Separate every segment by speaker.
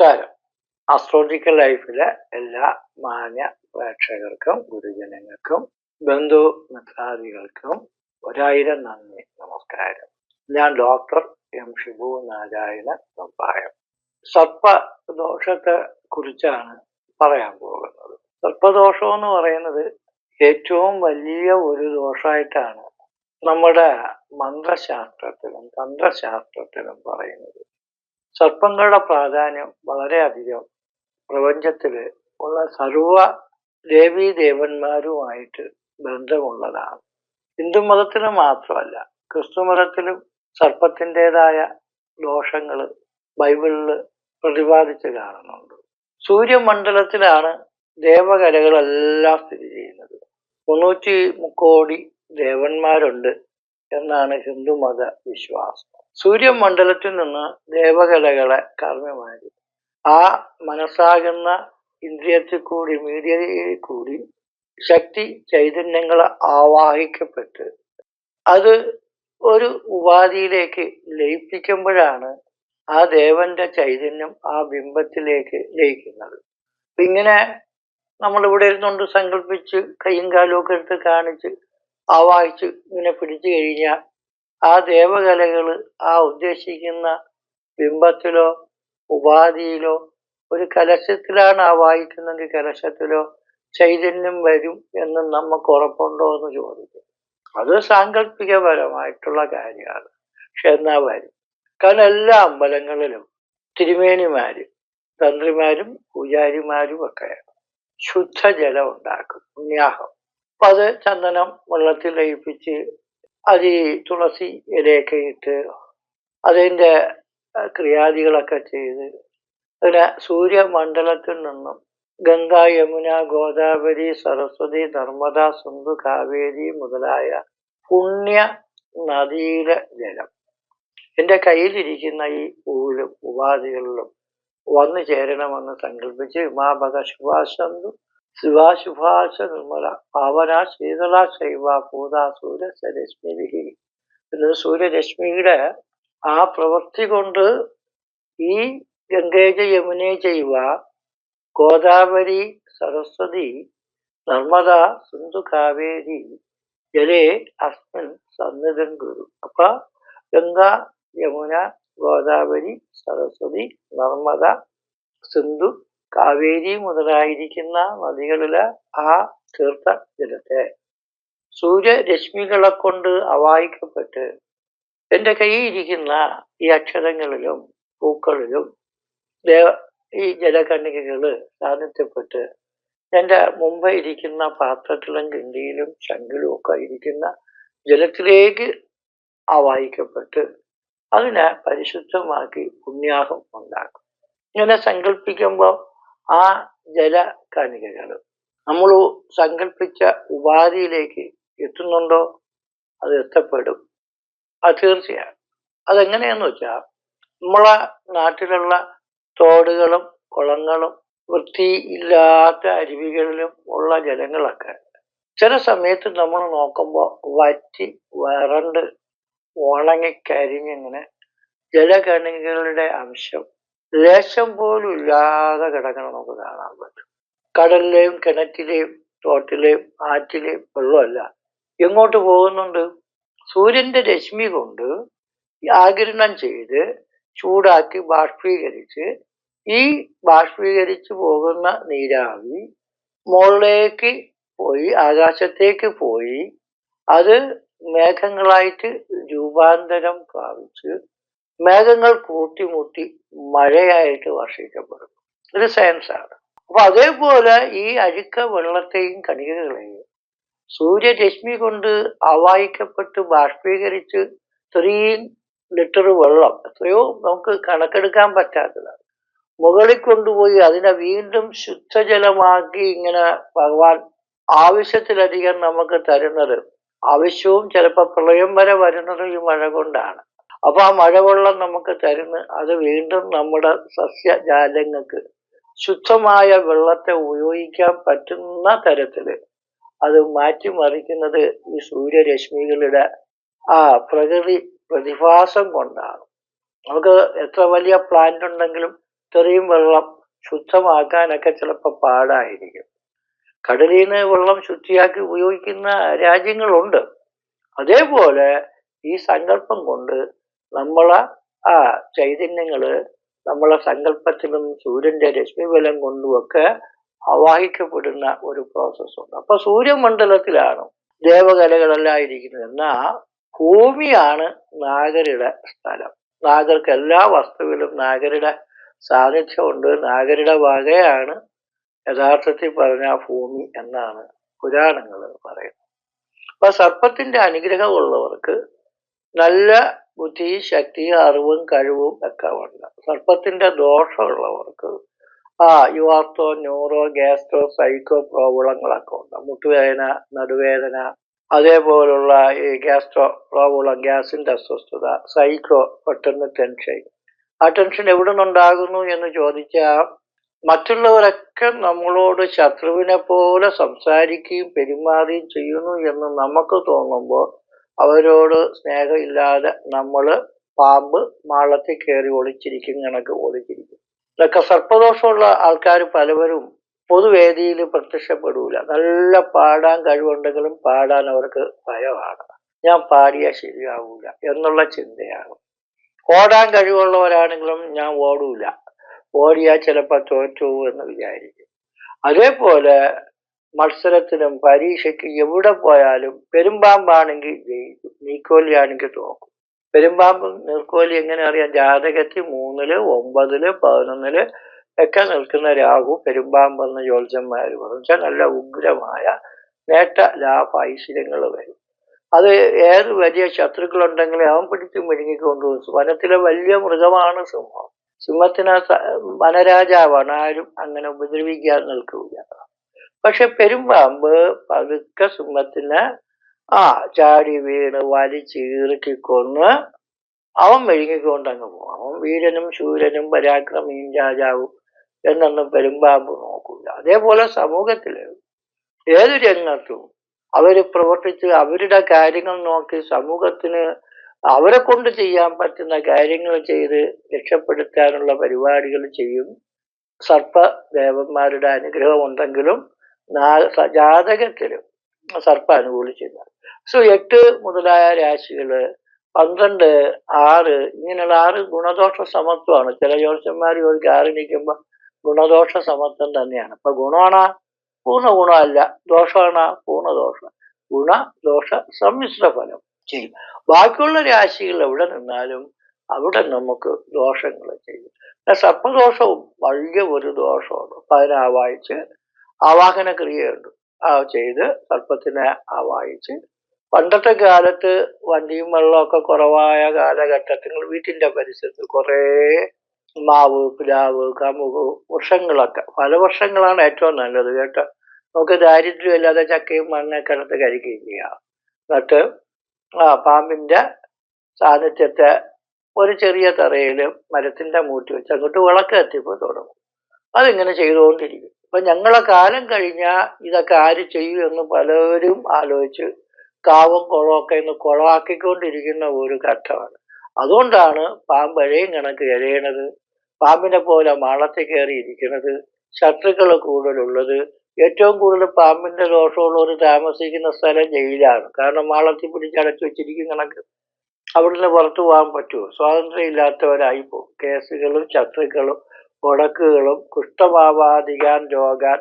Speaker 1: നമസ്കാരം. അസ്ട്രോളജിക്കൽ ലൈഫിലെ എല്ലാ മാന്യ പ്രേക്ഷകർക്കും ഗുരുജനങ്ങൾക്കും ബന്ധു മിത്രാദികൾക്കും ഒരായിരം നന്ദി നമസ്കാരം. ഞാൻ ഡോക്ടർ എം ഷിബു നാരായണ സമ്പായം സർപ്പദോഷത്തെ കുറിച്ചാണ് പറയാൻ പോകുന്നത്. സർപ്പദോഷം എന്ന് പറയുന്നത് ഏറ്റവും വലിയ ഒരു ദോഷമായിട്ടാണ് നമ്മുടെ മന്ത്രശാസ്ത്രത്തിലും തന്ത്രശാസ്ത്രത്തിലും പറയുന്നത്. സർപ്പങ്ങളുടെ പ്രാധാന്യം വളരെയധികം പ്രപഞ്ചത്തിൽ ഉള്ള സർവ ദേവീ ദേവന്മാരുമായിട്ട് ബന്ധമുള്ളതാണ്. ഹിന്ദു മതത്തിന് മാത്രമല്ല ക്രിസ്തു മതത്തിലും സർപ്പത്തിന്റെതായ ദോഷങ്ങൾ ബൈബിളിൽ പ്രതിപാദിച്ച് കാണുന്നുണ്ട്. സൂര്യമണ്ഡലത്തിലാണ് ദേവകലകളെല്ലാം സ്ഥിതി ചെയ്യുന്നത്. മുന്നൂറ്റി മുക്കോടി ദേവന്മാരുണ്ട് എന്നാണ് ഹിന്ദുമത വിശ്വാസം. സൂര്യമണ്ഡലത്തിൽ നിന്ന് ദേവകലകളെ കർമ്മമാരി. ആ മനസ്സാകുന്ന ഇന്ദ്രിയത്തിൽ കൂടി മീഡിയയിൽ കൂടി ശക്തി ചൈതന്യങ്ങൾ ആവാഹിക്കപ്പെട്ട് അത് ഒരു ഉപാധിയിലേക്ക് ലയിപ്പിക്കുമ്പോഴാണ് ആ ദേവന്റെ ചൈതന്യം ആ ബിംബത്തിലേക്ക് ലയിക്കുന്നത്. ഇങ്ങനെ നമ്മൾ ഇവിടെ ഇരുന്നുകൊണ്ട് സങ്കല്പിച്ച് കയ്യും കാലും ഒക്കെ എടുത്ത് കാണിച്ച് ആവാഹിച്ച് ഇങ്ങനെ പിടിച്ചു കഴിഞ്ഞാൽ ആ ദേവകലകൾ ആ ഉദ്ദേശിക്കുന്ന ബിംബത്തിലോ ഉപാധിയിലോ ഒരു കലശത്തിലാണ് ആ വായിക്കുന്നെങ്കിൽ കലശത്തിലോ ചൈതന്യം വരും എന്ന് നമുക്ക് ഉറപ്പുണ്ടോ എന്ന് ചോദിക്കും. അത് സാങ്കല്പികപരമായിട്ടുള്ള കാര്യമാണ്. പക്ഷെ എന്നാ വരും? കാരണം എല്ലാ അമ്പലങ്ങളിലും തിരുമേനിമാരും തന്ത്രിമാരും പൂജാരിമാരും ഒക്കെ ശുദ്ധജലം ഉണ്ടാക്കും പുണ്യാഹം. അപ്പൊ അത് ചന്ദനം വെള്ളത്തിൽ ലയിപ്പിച്ച് അത് ഈ തുളസി ഇലയൊക്കെ ഇട്ട് അതിന്റെ ക്രിയാദികളൊക്കെ ചെയ്ത് അതിനെ സൂര്യമണ്ഡലത്തിൽ നിന്നും ഗംഗ യമുന ഗോദാവരി സരസ്വതി നർമ്മദ സിന്ധു കാവേരി മുതലായ പുണ്യ നദിയിലെ ജലം. എന്റെ കയ്യിലിരിക്കുന്ന ഈ പൂവിലും ഉപാധികളിലും വന്നു ചേരണമെന്ന് സങ്കല്പിച്ച് ഉമാഭഗ ശുഭാശന്തു ശിവാശുഭാശ നിർമ്മല പാവന ശീതള ശൈവ പൂത സൂര്യരശ്മി എന്നത് സൂര്യരശ്മിയുടെ ആ പ്രവൃത്തി കൊണ്ട് ഈ ഗംഗേജ യമുനെ ചെയ്യുക ഗോദാവരി സരസ്വതി നർമ്മദ സിന്ധു കാവേരി ജലേ അസ്മിൻ സന്നിധൻ ഗുരു അപ്പൊ ഗംഗ യമുന ഗോദാവരി സരസ്വതി നർമ്മദ സിന്ധു കാവേരി മുതലായിരിക്കുന്ന നദികളിലെ ആ തീർത്ഥ ജലത്തെ സൂര്യരശ്മികളെ കൊണ്ട് അവായിക്കപ്പെട്ട് എന്റെ കയ്യിരിക്കുന്ന ഈ അക്ഷരങ്ങളിലും പൂക്കളിലും ദേവ ഈ ജലകണികകൾ സാന്നിധ്യപ്പെട്ട് എന്റെ മുമ്പ് ഇരിക്കുന്ന പാത്രത്തിലും കിണ്ടിയിലും ശങ്കിലും ഒക്കെ ഇരിക്കുന്ന ജലത്തിലേക്ക് ആവാഹിക്കപ്പെട്ട് അതിനെ പരിശുദ്ധമാക്കി പുണ്യാഹം ഉണ്ടാക്കും. ഇങ്ങനെ സങ്കല്പിക്കുമ്പോൾ ആ ജല ജലകണികകൾ നമ്മൾ സങ്കല്പിച്ച ഉപാധിയിലേക്ക് എത്തുന്നുണ്ടോ? അത് എത്തപ്പെടും. അത് തീർച്ചയാണ്. അതെങ്ങനെയാന്ന് വെച്ചാൽ നമ്മളെ നാട്ടിലുള്ള തോടുകളും കുളങ്ങളും വൃത്തിയില്ലാത്ത അരുവികളിലും ഉള്ള ജലങ്ങളൊക്കെ ചില സമയത്ത് നമ്മൾ നോക്കുമ്പോൾ വറ്റി വരണ്ട് ഉണങ്ങിക്കരിഞ്ഞിങ്ങനെ ജലകണികകളുടെ അംശം ലേശം പോലും ഇല്ലാതെ കിടക്കണം നമുക്ക് കാണാൻ പറ്റും. കടലിലെയും കിണറ്റിലെയും തോട്ടിലെയും ആറ്റിലെയും വെള്ളമല്ല. എങ്ങോട്ട് പോകുന്നുണ്ട്? സൂര്യന്റെ രശ്മി കൊണ്ട് ആകിരണം ചെയ്ത് ചൂടാക്കി ബാഷ്പീകരിച്ച് ഈ ബാഷ്പീകരിച്ച് പോകുന്ന നീരാവി മുകളിലേക്ക് പോയി ആകാശത്തേക്ക് പോയി അത് മേഘങ്ങളായിട്ട് രൂപാന്തരം പ്രാപിച്ച് മേഘങ്ങൾ കൂട്ടിമുട്ടി മഴയായിട്ട് വർഷിക്കപ്പെടും ഇത് സയൻസാണ് അപ്പൊ അതേപോലെ ഈ അഴുക്ക വെള്ളത്തെയും കണികകളെയും സൂര്യരശ്മി കൊണ്ട് ആവായിക്കപ്പെട്ട് ബാഷ്പീകരിച്ച് ഇത്രയും ലിറ്റർ വെള്ളം എത്രയോ നമുക്ക് കണക്കെടുക്കാൻ പറ്റാത്തതാണ്. മുകളിൽ കൊണ്ടുപോയി അതിനെ വീണ്ടും ശുദ്ധജലമാക്കി ഇങ്ങനെ ഭഗവാൻ ആവശ്യത്തിലധികം നമുക്ക് തരുന്നത് ആവശ്യവും ചിലപ്പോൾ പ്രളയം വരെ വരുന്നത് ഈ മഴ കൊണ്ടാണ് അപ്പൊ ആ മഴവെള്ളം നമുക്ക് തരുന്ന അത് വീണ്ടും നമ്മുടെ സസ്യജാലങ്ങൾക്ക് ശുദ്ധമായ വെള്ളത്തെ ഉപയോഗിക്കാൻ പറ്റുന്ന തരത്തിൽ അത് മാറ്റിമറിക്കുന്നത് ഈ സൂര്യരശ്മികളുടെ ആ പ്രകൃതി പ്രതിഭാസം കൊണ്ടാണ്. നമുക്ക് എത്ര വലിയ പ്ലാന്റ് ഉണ്ടെങ്കിലും ഇത്രയും വെള്ളം ശുദ്ധമാക്കാനൊക്കെ ചിലപ്പോൾ പാടായിരിക്കും. കടലിൽ നിന്ന് വെള്ളം ശുദ്ധിയാക്കി ഉപയോഗിക്കുന്ന രാജ്യങ്ങളുണ്ട്. അതേപോലെ ഈ സങ്കല്പം കൊണ്ട് നമ്മളെ ആ ചൈതന്യങ്ങൾ നമ്മളെ സങ്കല്പത്തിലും സൂര്യന്റെ രശ്മിബലം കൊണ്ടുമൊക്കെ ആവാഹിക്കപ്പെടുന്ന ഒരു പ്രോസസ് ഉണ്ട് അപ്പൊ സൂര്യമണ്ഡലത്തിലാണ് ദേവകലകളെല്ലാം ഇരിക്കുന്നത്. എന്നാ ഭൂമിയാണ് നാഗരുടെ സ്ഥലം. നാഗർക്ക് എല്ലാ വസ്തുവിലും നാഗരുടെ സാന്നിധ്യമുണ്ട്. നാഗരുടെ വകയാണ് യഥാർത്ഥത്തിൽ പറഞ്ഞ ഭൂമി എന്നാണ് പുരാണങ്ങൾ പറയുന്നത്. അപ്പൊ സർപ്പത്തിന്റെ അനുഗ്രഹമുള്ളവർക്ക് നല്ല ബുദ്ധി ശക്തി അറിവും കഴിവും ഒക്കെ ഉണ്ട്. സർപ്പത്തിന്റെ ദോഷമുള്ളവർക്ക് ആ യുവാർത്തോ ന്യൂറോ ഗ്യാസ്ട്രോ സൈക്കോ പ്രോബ്ലങ്ങളൊക്കെ ഉണ്ട്. മുട്ടുവേദന നടുവേദന അതേപോലുള്ള ഈ ഗ്യാസ്ട്രോ പ്രോബ്ലം ഗ്യാസിന്റെ അസ്വസ്ഥത സൈക്കോ പെട്ടെന്ന് ടെൻഷൻ ആ ടെൻഷൻ എവിടെ നിന്നുണ്ടാകുന്നു എന്ന് ചോദിച്ചാൽ മറ്റുള്ളവരൊക്കെ നമ്മളോട് ശത്രുവിനെ പോലെ സംസാരിക്കുകയും പെരുമാറുകയും ചെയ്യുന്നു എന്ന് നമുക്ക് തോന്നുമ്പോൾ അവരോട് സ്നേഹമില്ലാതെ നമ്മൾ പാമ്പ് മാളത്തിൽ കയറി ഒളിച്ചിരിക്കും കണക്ക് ഒളിച്ചിരിക്കും ഇതൊക്കെ സർപ്പദോഷമുള്ള ആൾക്കാർ പലവരും പൊതുവേദിയിൽ പ്രത്യക്ഷപ്പെടൂല. നല്ല പാടാൻ കഴിവുണ്ടെങ്കിലും പാടാൻ അവർക്ക് ഭയമാണ്. ഞാൻ പാടിയാൽ ശരിയാവൂല എന്നുള്ള ചിന്തയാണ്. ഓടാൻ കഴിവുള്ളവരാണെങ്കിലും ഞാൻ ഓടൂല. ഓടിയാൽ ചിലപ്പോൾ തോറ്റു എന്ന് വിചാരിക്കും. അതേപോലെ മത്സരത്തിനും പരീക്ഷയ്ക്ക് എവിടെ പോയാലും പെരുമ്പാമ്പാണെങ്കിൽ ജയിക്കും നീക്കോലി ആണെങ്കിൽ തോക്കും. പെരുമ്പാമ്പ് നീർക്കോലി എങ്ങനെ അറിയാം? ജാതകത്തിൽ മൂന്നിൽ ഒമ്പതിൽ പതിനൊന്നിൽ ഒക്കെ നിൽക്കുന്ന രാഹു പെരുമ്പാമ്പെന്ന് ജ്യോത്സ്യന്മാർ പറഞ്ഞു വെച്ചാൽ നല്ല ഉഗ്രമായ നേട്ട ലാഭ ഐശ്വര്യങ്ങൾ വരും. അത് ഏത് വലിയ ശത്രുക്കളുണ്ടെങ്കിലും അവൻ പിടിച്ച് മെഴുകിക്കൊണ്ടുപോകും വനത്തിലെ വലിയ മൃഗമാണ് സിംഹം. സിംഹത്തിന് വനരാജാവാണ്. ആരും അങ്ങനെ ഉപദ്രവിക്കാൻ നിൽക്കില്ല പക്ഷെ പെരുമ്പാമ്പ് പതുക്കെ സിംഹത്തിന് ആ ചാടി വീണ് വലിച്ചീറുക്കി കൊന്ന് അവൻ മെഴുകിക്കൊണ്ടങ്ങ് പോകും അവൻ വീരനും ശൂരനും പരാക്രമിയും രാജാവും എന്നൊന്നും പെരുമ്പാമ്പ് നോക്കൂല. അതേപോലെ സമൂഹത്തിൽ ഏത് രംഗത്തും അവർ പ്രവർത്തിച്ച് അവരുടെ കാര്യങ്ങൾ നോക്കി സമൂഹത്തിന് അവരെ കൊണ്ട് ചെയ്യാൻ പറ്റുന്ന കാര്യങ്ങൾ ചെയ്ത് രക്ഷപ്പെടുത്താനുള്ള പരിപാടികൾ ചെയ്യും. സർപ്പ ദേവന്മാരുടെ അനുഗ്രഹം ഉണ്ടെങ്കിലും ജാതകത്തിലും സർപ്പ അനുകൂലിച്ചില്ല സോ എട്ട് മുതലായ രാശികൾ പന്ത്രണ്ട് ആറ് ഇങ്ങനെയുള്ള ആറ് ഗുണദോഷ സമത്വമാണ്. ചില ജ്യോതിഷന്മാർ ചോദിക്കും ആറ് നിൽക്കുമ്പോൾ ഗുണദോഷ സമത്വം തന്നെയാണ്. അപ്പൊ ഗുണമാണ് പൂർണ ഗുണമല്ല ദോഷമാണ് പൂർണദോഷം. ഗുണ ദോഷ സമ്മിശ്ര ഫലം ചെയ്യും. ബാക്കിയുള്ള രാശികൾ എവിടെ നിന്നാലും അവിടെ നമുക്ക് ദോഷങ്ങൾ ചെയ്യും. സർപ്പദോഷവും വലിയ ഒരു ദോഷമാണ്. ആവാഹിച്ച് ആവാഹന ക്രിയയുണ്ട് ആ ചെയ്ത് സർപ്പത്തിനെ ആവാഹിച്ച് പണ്ടത്തെ കാലത്ത് വണ്ടിയും വെള്ളമൊക്കെ കുറവായ കാലഘട്ടത്തിൽ വീട്ടിന്റെ പരിസരത്ത് കുറേ മാവ് പ്ലാവ് കമുക് വൃക്ഷങ്ങളൊക്കെ. പല വർഷങ്ങളാണ് ഏറ്റവും നല്ലത് കേട്ടോ. നമുക്ക് ദാരിദ്ര്യമില്ലാതെ ചക്കയും മണ്ണൊക്കെ എടുത്ത് കഴിക്കുകയും ചെയ്യാം. എന്നിട്ട് ആ പാമ്പിന്റെ സാന്നിധ്യത്തെ ഒരു ചെറിയ തറയിൽ മരത്തിന്റെ മൂട്ടി വെച്ച് അങ്ങോട്ട് വിളക്ക് എത്തിപ്പോ തുടങ്ങും. അതിങ്ങനെ ചെയ്തുകൊണ്ടിരിക്കും. അപ്പൊ ഞങ്ങളെ കാലം കഴിഞ്ഞാൽ ഇതൊക്കെ ആര് ചെയ്യും എന്ന് പലരും ആലോചിച്ച് കാവും കുളമൊക്കെ ഇന്ന് കുളമാക്കിക്കൊണ്ടിരിക്കുന്ന ഒരു ഘട്ടമാണ്. അതുകൊണ്ടാണ് പാമ്പഴയും കണക്ക് എഴയണത് പാമ്പിനെ പോലെ മാളത്തിൽ കയറി ഇരിക്കുന്നത് ശത്രുക്കൾ കൂടുതലുള്ളത്. ഏറ്റവും കൂടുതൽ പാമ്പിന്റെ ദോഷമുള്ളവർ താമസിക്കുന്ന സ്ഥലം ജയിലാണ്. കാരണം മാളത്തിൽ പിടിച്ചടച്ചു വെച്ചിരിക്കും കണക്ക്. അവിടുന്ന് പുറത്തു പോകാൻ പറ്റുമോ? സ്വാതന്ത്ര്യം ഇല്ലാത്തവരായി പോകും. കേസുകളും ശത്രുക്കളും ഉടക്കുകളും കുഷ്ഠഭാവാധികാൻ രോഗാൻ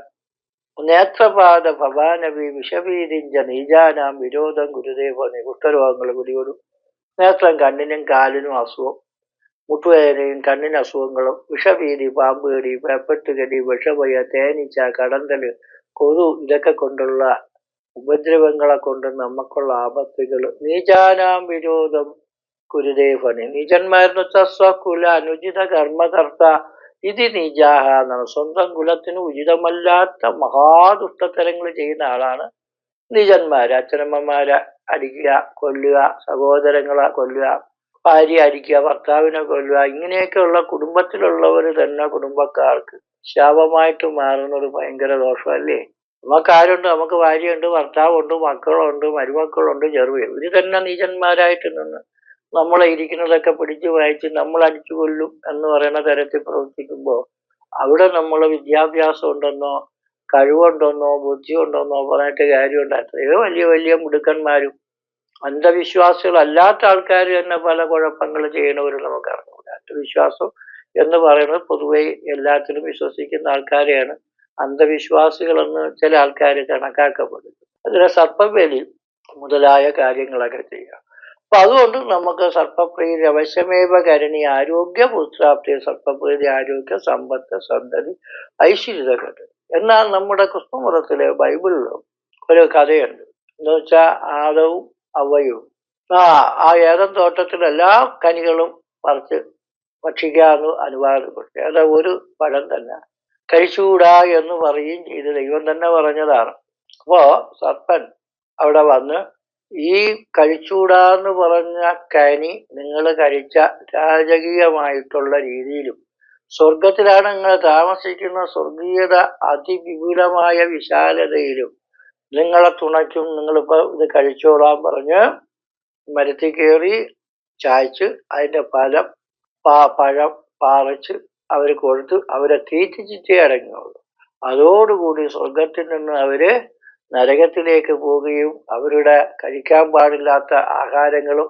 Speaker 1: നേത്രപാത ഭവാനവി വിഷഭീതിഞ്ച നീജാനാം വിരോധം ഗുരുദേവ കുഷ്ഠരോഗങ്ങൾ പിടികൂടും. നേത്രം കണ്ണിനും കാലിനും അസുഖം മുട്ടുവേദനയും കണ്ണിന് അസുഖങ്ങളും വിഷഭീതി പാമ്പുകടി പേപ്പട്ടുകടി വിഷപയ തേനീച്ച കടന്തൽ കൊതു ഇതൊക്കെ കൊണ്ടുള്ള ഉപദ്രവങ്ങളെ കൊണ്ട് നമുക്കുള്ള ആപത്തുകൾ. നീചാനാം വിരോധം കുരുദേവന് നീചന്മാരെന്ന് വെച്ചാൽ സ്വകുല അനുചിത കർമ്മകർത്ത ഇത് നീജാഹ എന്നാണ്. സ്വന്തം കുലത്തിന് ഉചിതമല്ലാത്ത മഹാദുഷ്ടത്തരങ്ങൾ ചെയ്യുന്ന ആളാണ് നിജന്മാര്. അച്ഛനമ്മമാരെ അടിക്കുക കൊല്ലുക സഹോദരങ്ങളെ കൊല്ലുക ഭാര്യ അടിക്കുക ഭർത്താവിനെ കൊല്ലുക ഇങ്ങനെയൊക്കെയുള്ള കുടുംബത്തിലുള്ളവർ തന്നെ കുടുംബക്കാർക്ക് ശാപമായിട്ട് മാറുന്നത് ഭയങ്കര ദോഷമല്ലേ? നമുക്ക് ആരുണ്ട്? നമുക്ക് ഭാര്യയുണ്ട് ഭർത്താവുണ്ട് മക്കളുണ്ട് മരുമക്കളുണ്ട് ചെറുവ ഇവർ തന്നെ നീചന്മാരായിട്ട് നിന്ന് നമ്മളെ ഇരിക്കുന്നതൊക്കെ പിടിച്ചു വായിച്ച് നമ്മൾ അടിച്ചു കൊല്ലും എന്ന് പറയുന്ന തരത്തിൽ പ്രവർത്തിക്കുമ്പോൾ അവിടെ നമ്മൾ വിദ്യാഭ്യാസം ഉണ്ടെന്നോ കഴിവുണ്ടെന്നോ ബുദ്ധി ഉണ്ടെന്നോ പറഞ്ഞിട്ട് കാര്യമുണ്ട്. എത്രയോ വലിയ വലിയ മിടുക്കന്മാരും അന്ധവിശ്വാസികളല്ലാത്ത ആൾക്കാർ തന്നെ പല കുഴപ്പങ്ങൾ ചെയ്യണവർ നമുക്ക് അറിഞ്ഞുകൂടെ. അന്ധവിശ്വാസം എന്ന് പറയുന്നത് പൊതുവെ എല്ലാത്തിലും വിശ്വസിക്കുന്ന ആൾക്കാരെയാണ്. അന്ധവിശ്വാസികളെന്ന് ചില ആൾക്കാർ കണക്കാക്കപ്പെടുന്നത് അതിനെ സർപ്പവേലി മുതലായ കാര്യങ്ങളൊക്കെ ചെയ്യാം അപ്പൊ അതുകൊണ്ട് നമുക്ക് സർപ്പപ്രീതി അവശ്യമേവ കരണി ആരോഗ്യ പുത്രാപ്തി സർപ്പപ്രീതി ആരോഗ്യ സമ്പത്ത് സന്തതി ഐശ്വര്യത എന്നാൽ നമ്മുടെ കൃഷ്ണമുറത്തിലെ ബൈബിളിലും ഒരു കഥയുണ്ട്. എന്ന് വെച്ചാൽ ആദവും അവയും ആ ആ ഏതം തോട്ടത്തിൽ എല്ലാ കനികളും പറിച്ച് ഭക്ഷിക്കാമെന്ന് അനുവാദപ്പെട്ടു അത് ഒരു പഴം തന്നെ. കഴിച്ചുകൂടാ എന്ന് പറയുകയും ചെയ്ത് ദൈവം തന്നെ പറഞ്ഞതാണ്. അപ്പോ സർപ്പൻ അവിടെ വന്ന് ഈ കഴിച്ചൂടാന്ന് പറഞ്ഞ കനി നിങ്ങൾ കഴിച്ച രാജകീയമായിട്ടുള്ള രീതിയിലും സ്വർഗത്തിലാണ് നിങ്ങൾ താമസിക്കുന്ന സ്വർഗീയത അതിവിപുലമായ വിശാലതയിലും നിങ്ങളെ തുണയ്ക്കും നിങ്ങളിപ്പോ ഇത് കഴിച്ചോളാൻ പറഞ്ഞ് മരത്തിൽ കയറി ചായച്ച് അതിന്റെ ഫലം പാ പഴം പാറച്ച് അവർ കൊടുത്ത് അവരെ തീറ്റിച്ചിട്ടേ അടങ്ങുള്ളൂ അതോടുകൂടി സ്വർഗത്തിൽ നിന്ന് അവർ നരകത്തിലേക്ക് പോവുകയും അവരുടെ കഴിക്കാൻ പാടില്ലാത്ത ആഹാരങ്ങളും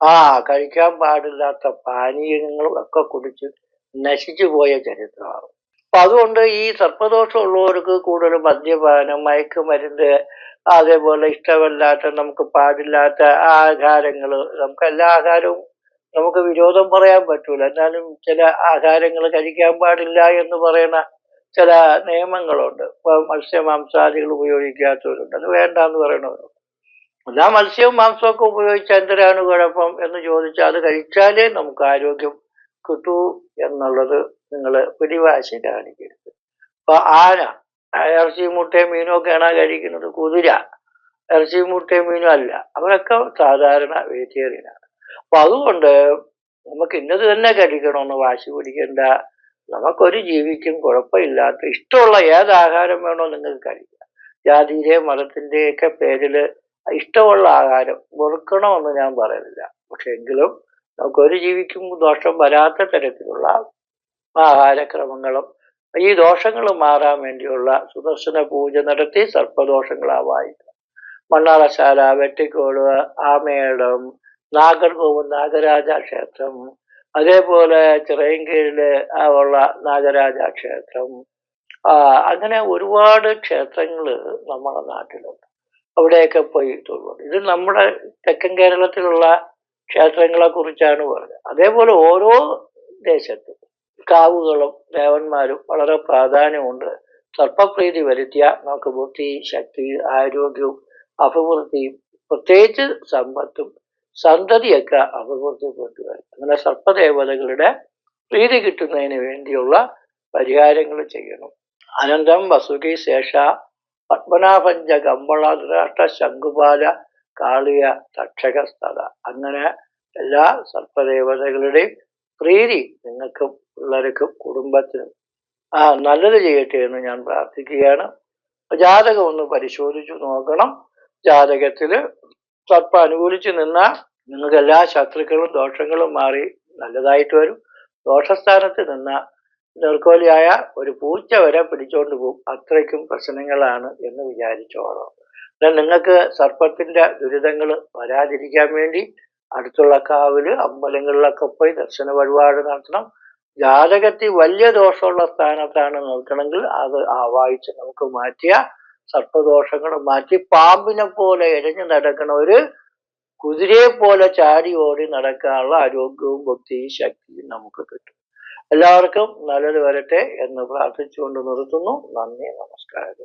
Speaker 1: ആ കഴിക്കാൻ പാടില്ലാത്ത പാനീയങ്ങളും ഒക്കെ കുടിച്ച് നശിച്ചു പോയ ചരിത്രമാണ് അപ്പൊ അതുകൊണ്ട് ഈ സർപ്പദോഷമുള്ളവർക്ക് കൂടുതൽ മദ്യപാനം മയക്കുമരുന്ന് അതേപോലെ ഇഷ്ടമല്ലാത്ത നമുക്ക് പാടില്ലാത്ത ആഹാരങ്ങൾ നമുക്ക് എല്ലാ ആഹാരവും നമുക്ക് വിരോധം പറയാൻ പറ്റൂല. എന്നാലും ചില ആഹാരങ്ങൾ കഴിക്കാൻ പാടില്ല എന്ന് പറയുന്ന ചില നിയമങ്ങളുണ്ട്. ഇപ്പൊ മത്സ്യമാംസാദികൾ ഉപയോഗിക്കാത്തവരുണ്ട്. അത് വേണ്ട എന്ന് പറയണവരുണ്ട് എല്ലാ മത്സ്യവും മാംസമൊക്കെ ഉപയോഗിച്ച എന്തിനാണ് കുഴപ്പം എന്ന് ചോദിച്ചാൽ അത് കഴിച്ചാലേ നമുക്ക് ആരോഗ്യം കിട്ടൂ എന്നുള്ളത് നിങ്ങൾ പിടിവാശി കാണിക്കരുത്. ഇപ്പൊ ആന ഇറച്ചി മുട്ടയും മീനും ഒക്കെയാണ് കഴിക്കുന്നത്? കുതിര ഇറച്ചി മുട്ടയും മീനും അല്ല. അവരൊക്കെ സാധാരണ വെജിറ്റേറിയനാണ് അപ്പൊ അതുകൊണ്ട് നമുക്ക് ഇന്നത് തന്നെ കഴിക്കണമെന്ന് വാശി പിടിക്കേണ്ട നമുക്കൊരു ജീവിക്കും കുഴപ്പമില്ലാത്ത ഇഷ്ടമുള്ള ഏത് ആഹാരം വേണോ നിങ്ങൾക്ക് കഴിക്കാം. ജാതിയുടെ മതത്തിന്റെ ഒക്കെ പേരിൽ ഇഷ്ടമുള്ള ആഹാരം വെറുക്കണമെന്ന് ഞാൻ പറയുന്നില്ല. പക്ഷെ എങ്കിലും നമുക്കൊരു ജീവിക്കും ദോഷം വരാത്ത തരത്തിലുള്ള ആഹാരക്രമങ്ങളും ഈ ദോഷങ്ങൾ മാറാൻ വേണ്ടിയുള്ള സുദർശന പൂജ നടത്തി സർപ്പദോഷങ്ങളാവായിക്കുക മണ്ണാറശാല വെട്ടിക്കോട് ആമേടം നാഗർകോവ് നാഗരാജ ക്ഷേത്രം അതേപോലെ ചിറയൻകീഴിൽ ഉള്ള നാഗരാജ ക്ഷേത്രം അങ്ങനെ ഒരുപാട് ക്ഷേത്രങ്ങൾ നമ്മുടെ നാട്ടിലുണ്ട്. അവിടെയൊക്കെ പോയി തൊഴുണ്ട് ഇത് നമ്മുടെ തെക്കൻ കേരളത്തിലുള്ള ക്ഷേത്രങ്ങളെ കുറിച്ചാണ് പറഞ്ഞത്. അതേപോലെ ഓരോ ദേശത്തും കാവുകളും ദേവന്മാരും വളരെ പ്രാധാന്യമുണ്ട്. സർപ്പപ്രീതി വരുത്തിയ നമുക്ക് ബുദ്ധി ശക്തി ആരോഗ്യവും അഭിവൃദ്ധിയും പ്രത്യേകിച്ച് സമ്പത്തും സന്തതിയൊക്കെ അഭിവൃദ്ധിപ്പെട്ടു വരും അങ്ങനെ സർപ്പദേവതകളുടെ പ്രീതി കിട്ടുന്നതിന് വേണ്ടിയുള്ള പരിഹാരങ്ങൾ ചെയ്യണം. അനന്തം വസുകി ശേഷ പത്മനാഭഞ്ച കമ്പള ശംഖുപാല കാളിയ തക്ഷക അങ്ങനെ എല്ലാ സർപ്പദേവതകളുടെയും പ്രീതി നിങ്ങൾക്കും പിള്ളേർക്കും കുടുംബത്തിനും. ആ നല്ലത് ചെയ്യട്ടെ എന്ന് ഞാൻ പ്രാർത്ഥിക്കുകയാണ്. ജാതകം ഒന്ന് പരിശോധിച്ചു നോക്കണം. ജാതകത്തിൽ സർപ്പം അനുകൂലിച്ച് നിന്നാൽ നിങ്ങൾക്ക് എല്ലാ ശത്രുക്കളും ദോഷങ്ങളും മാറി നല്ലതായിട്ട് വരും. ദോഷസ്ഥാനത്ത് നിന്ന നിർക്കോലിയായ ഒരു പൂച്ച വരെ പിടിച്ചോണ്ട് പോകും അത്രയ്ക്കും പ്രശ്നങ്ങളാണ് എന്ന് വിചാരിച്ചോളാം. എന്നാൽ നിങ്ങൾക്ക് സർപ്പത്തിന്റെ ദുരിതങ്ങൾ വരാതിരിക്കാൻ വേണ്ടി അടുത്തുള്ള കാവിൽ അമ്പലങ്ങളിലൊക്കെ പോയി ദർശന വഴിപാട് നടത്തണം. ജാതകത്തിൽ വലിയ ദോഷമുള്ള സ്ഥാനത്താണ് നിൽക്കണമെങ്കിൽ അത് ആവാഹിച്ച് നമുക്ക് മാറ്റിയ സർപ്പദോഷങ്ങൾ മാറ്റി പാമ്പിനെ പോലെ ഇഴഞ്ഞു നടക്കണ ഒരു കുതിരയെ പോലെ ചാടി ഓടി നടക്കാനുള്ള ആരോഗ്യവും ബുദ്ധിയും ശക്തിയും നമുക്ക് കിട്ടും. എല്ലാവർക്കും നല്ലത് വരട്ടെ എന്ന് പ്രാർത്ഥിച്ചുകൊണ്ട് നിർത്തുന്നു. നന്ദി നമസ്കാരം.